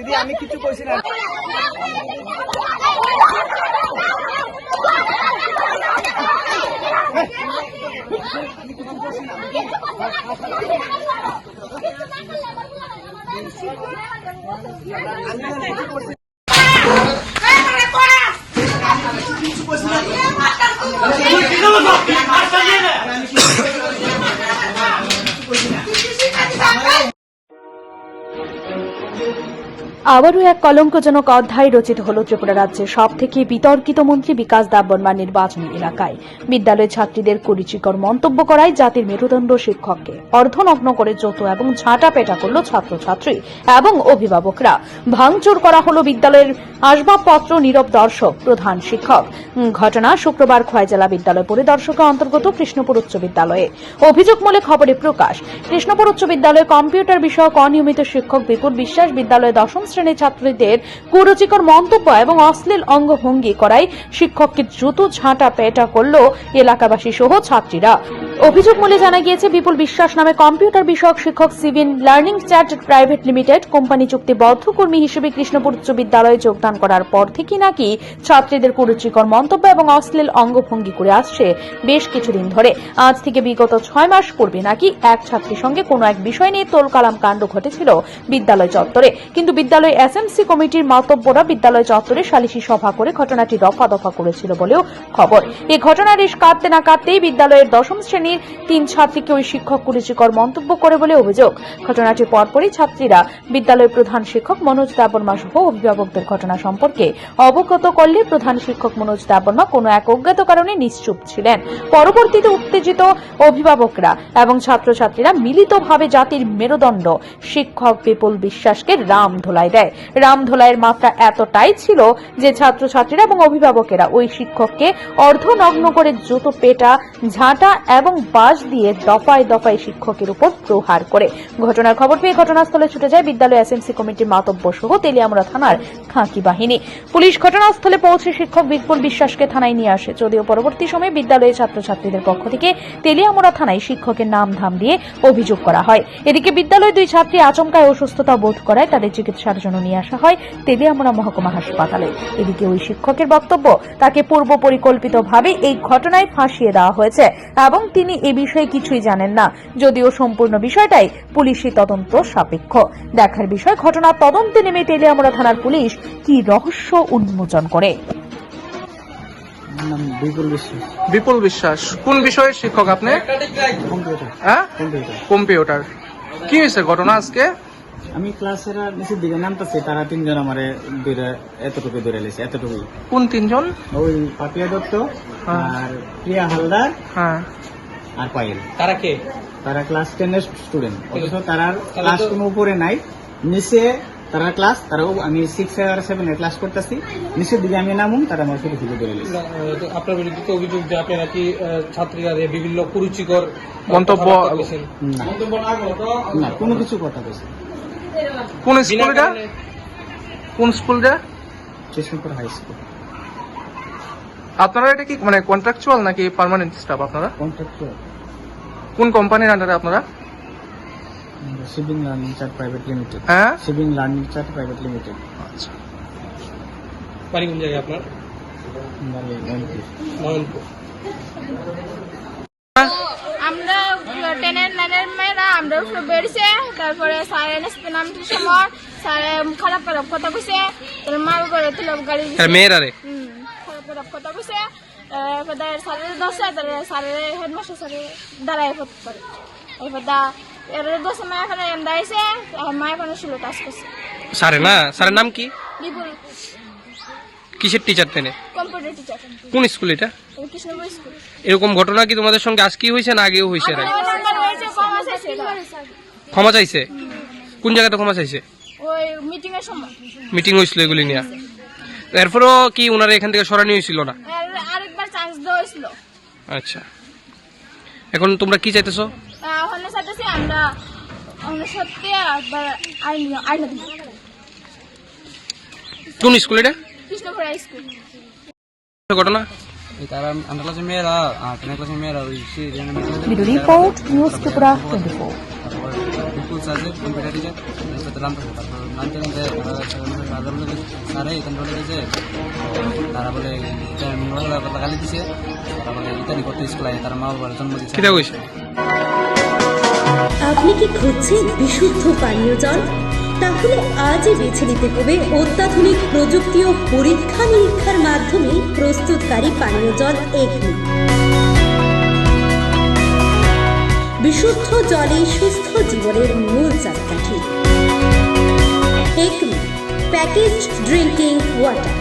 দিদি আমি কিছু কইছি না। আবারও এক কলঙ্কজনক অধ্যায় রচিত হল ত্রিপুরা রাজ্যের সব থেকে বিতর্কিত মন্ত্রী বিকাশ দাববর্মার নির্বাচনী এলাকায়। বিদ্যালয়ের ছাত্রীদের কুরুচিকর মন্তব্য করায় জাতির মেরুদণ্ড শিক্ষককে অর্ধনগ্ন করে জোত এবং ঝাঁটা পেটা করল ছাত্রছাত্রী এবং অভিভাবকরা। ভাঙচুর করা হল বিদ্যালয়ের আসবাবপত্র, নীরব দর্শক, প্রধান শিক্ষক। ঘটনা শুক্রবার খোয়াইজেলা বিদ্যালয় পরিদর্শকের অন্তর্গত কৃষ্ণপুর উচ্চ বিদ্যালয়ে। অভিযোগমূলক খবরে প্রকাশ, কৃষ্ণপুর উচ্চ বিদ্যালয়ে কম্পিউটার বিষয়ক অনিয়মিত শিক্ষক বিপুল বিশ্বাস বিদ্যালয়ে দশম শ্রেণির ছাত্রীদের কুরুচিকর মন্তব্য এবং অশ্লীল অঙ্গভঙ্গি করায় শিক্ষককে দ্রুত ঝাঁটা পেটা করল এলাকাবাসী সহ ছাত্রীরা। অভিযোগ মূলে জানা গিয়েছে, বিপুল বিশ্বাস নামে কম্পিউটার বিষয়ক শিক্ষক সিভিন learning chat private limited company চুক্তিবদ্ধ কর্মী হিসেবে কৃষ্ণপুর উচ্চ বিদ্যালয়ে যোগদান করার পর থেকে নাকি ছাত্রীদের কুরুচিকর মন্তব্য এবং অশ্লীল অঙ্গভঙ্গি করে আসছে বেশ কিছুদিন ধরে। আজ থেকে বিগত ছয় মাস পূর্বে নাকি এক ছাত্রীর সঙ্গে কোনো এক বিষয় নিয়ে তোলকালাম কাণ্ড ঘটেছিল বিদ্যালয় চত্বরে। কিন্তু বিদ্যালয় এসএমসি কমিটির মাতব্যরা বিদ্যালয় চত্বরে সালিশি সভা করে ঘটনাটি দফা দফা করেছিল বলেও খবর। এই ঘটনার রেশ কাটতে না কাটতেই বিদ্যালয়ের দশম শ্রেণির তিন ছাত্রীকে ওই শিক্ষক কুরুচিকর মন্তব্য করে বলে অভিযোগ। ঘটনাটির পরপরই ছাত্রীরা বিদ্যালয়ের প্রধান শিক্ষক মনোজ দেববর্মা সহ অভিভাবকদের ঘটনা সম্পর্কে অবগত করলে প্রধান শিক্ষক মনোজ দেববর্মা কোনো এক অজ্ঞাত কারণে নিশ্চুপ ছিলেন। পরবর্তীতে উত্তেজিত অভিভাবকরা এবং ছাত্রছাত্রীরা মিলিতভাবে জাতির মেরুদণ্ড শিক্ষক বিপুল বিশ্বাসকে রাম ধোলাই দেয়। রাম ধোলাইয়ের মাত্রা এতটাই ছিল যে ছাত্রছাত্রীরা এবং অভিভাবকেরা ওই শিক্ষককে অর্ধনগ্ন করে জুতো, পেটা, ঝাঁটা এবং বাঁশ দিয়ে দফায় দফায় শিক্ষকের উপর প্রহার করে। ঘটনার খবর পেয়ে ঘটনাস্থলে ছুটে যায় বিদ্যালয় এসএমসি কমিটির মাতব্য সহ তেলিয়ামুড়া থানার খাঁকি বাহিনী। পুলিশ ঘটনাস্থলে পৌঁছে শিক্ষক বিপুল বিশ্বাসকে থানায় নিয়ে আসে। যদিও পরবর্তী সময়ে বিদ্যালয়ের ছাত্রছাত্রীদের পক্ষ থেকে তেলিয়ামুড়া থানায় শিক্ষকের নাম ধাম দিয়ে অভিযোগ করা হয়। এদিকে বিদ্যালয়ের দুই ছাত্রী আচমকায় অসুস্থতা বোধ করায় তাদের চিকিৎসার জন্য নিয়ে আসা হয় তেলিয়ামুড়া মহকুমা হাসপাতালে। এদিকে ওই শিক্ষকের বক্তব্য তাকে পূর্ব পরিকল্পিতভাবে এই ঘটনায় ফাঁসিয়ে দেওয়া হয়েছে এবং তিনি এ বিষয়ে কিছুই জানেন না। যদিও সম্পূর্ণ বিষয়টাই পুলিশি তদন্ত সাপেক্ষ। দেখার বিষয় ঘটনার তদন্তে নেমে তেলিয়ামুড়া থানার পুলিশ কি রহস্য উন্মোচন করে? বিপুল বিশ্বাস। কোন বিষয়ের শিক্ষক আপনি? হ্যাঁ? কম্পিউটার। কি হয়েছে ঘটনা আজকে? আমি ক্লাসের নিচের দিকে নামতেছি তারা তিনজন আমারে দূরে এতটুকু দূরে লেছে এতটুকুই। কোন তিনজন? ওই পাপিয়া দত্ত হ্যাঁ। আর প্রিয়া হালদার হ্যাঁ। আর পায়েল। তারা কে? তারা ক্লাস টেনের স্টুডেন্ট অথচ তারা ক্লাস কোনো উপরে নাই। নিচে তারা ক্লাস তারা আমি সিক্স আর সেভেন এর ক্লাস করতেছি। নিচের দিকে আমি নামুন তারা আমার না, আহ, তো আপনার বিরুদ্ধে তো অভিযোগ যে আপনি নাকি ছাত্রীরা বিভিন্ন কুরুচিকর মন্তব্য- না। না কোনো কিছু কথা বলছি কোন স্কুলটা? কোন স্কুলটা? Krishnapur high school. আপনারা এটা কি মানে কন্ট্রাকচুয়াল নাকি পার্মানেন্ট স্টাফ আপনারা? কন্ট্রাক্টর কোন কোম্পানির আন্ডারে আপনারা? Shipping learning chart private limited হ্যাঁ? Shipping learning chart private limited আচ্ছা। বাড়ি কোন জায়গায় আপনার? নয়নপুর আমরা নাইনের মেয়েরা আমরা বেরিয়েছে তারপরে স্যারে নাচতে নামতে সময় স্যারে খারাপ খারাপ কথা কইছে। তার মা বাবার তুলে গাড়ি। মেয়েরা রে খারাপ খারাপ কথা কইছে। স্যারের দশে তারপরে স্যারের হেডমাস্টার স্যারে দাঁড়ায় ফটো করে। দা এর দশে মা এখানে দাঁড়িয়েছে আর মা এখানে ষোলো টাচ করছে। স্যারে না? স্যারের নাম কি? বিপুল। কিসের টিচার টেনে কম্পিউটার টিচার কোন স্কুল এটা? কৃষ্ণপুর স্কুল এরকম ঘটনা কি তোমাদের সঙ্গে আজকেই হয়েছে না আগেও হয়েছে এর ক্ষমা চাইছে? কোন জায়গাতে ক্ষমা চাইছে? ওই মিটিং এর সময়। মিটিং হয়েছিল এগুলি নিয়ে। এরপরও কি ওনারা এখান থেকে সরানি হয়েছিল না? আরেকবার চান্স দেওয়া হয়েছিল। আচ্ছা। এখন তোমরা কি চাইতেছো? ওখানে সাথে আমরা আমরা সত্যি একবার আইন আইন কোন স্কুল এটা? কৃষ্ণপুর স্কুল ঘটনা? Report news Tripura twenty four Bipul sir computer teacher হবে তারপর জানতে জানতে তারা বলে স্যারে এখানে বলে গেছে তারা বলে গালি দিছে। তারা বলে ইত্যাদি করতে স্কুলে তার মা বাবার জন্ম দিচ্ছে আপনি কি খুঁজছেন বিশুদ্ধ পানীয় জল? তাহলে আজই বেছে নিতে হবে অত্যাধুনিক প্রযুক্তি ও পরীক্ষা নিরীক্ষার মাধ্যমে প্রস্তুতকারী পানীয় জল এগনি। বিশুদ্ধ জলে সুস্থ জীবনের মূল চাকাঠি। Package drinking water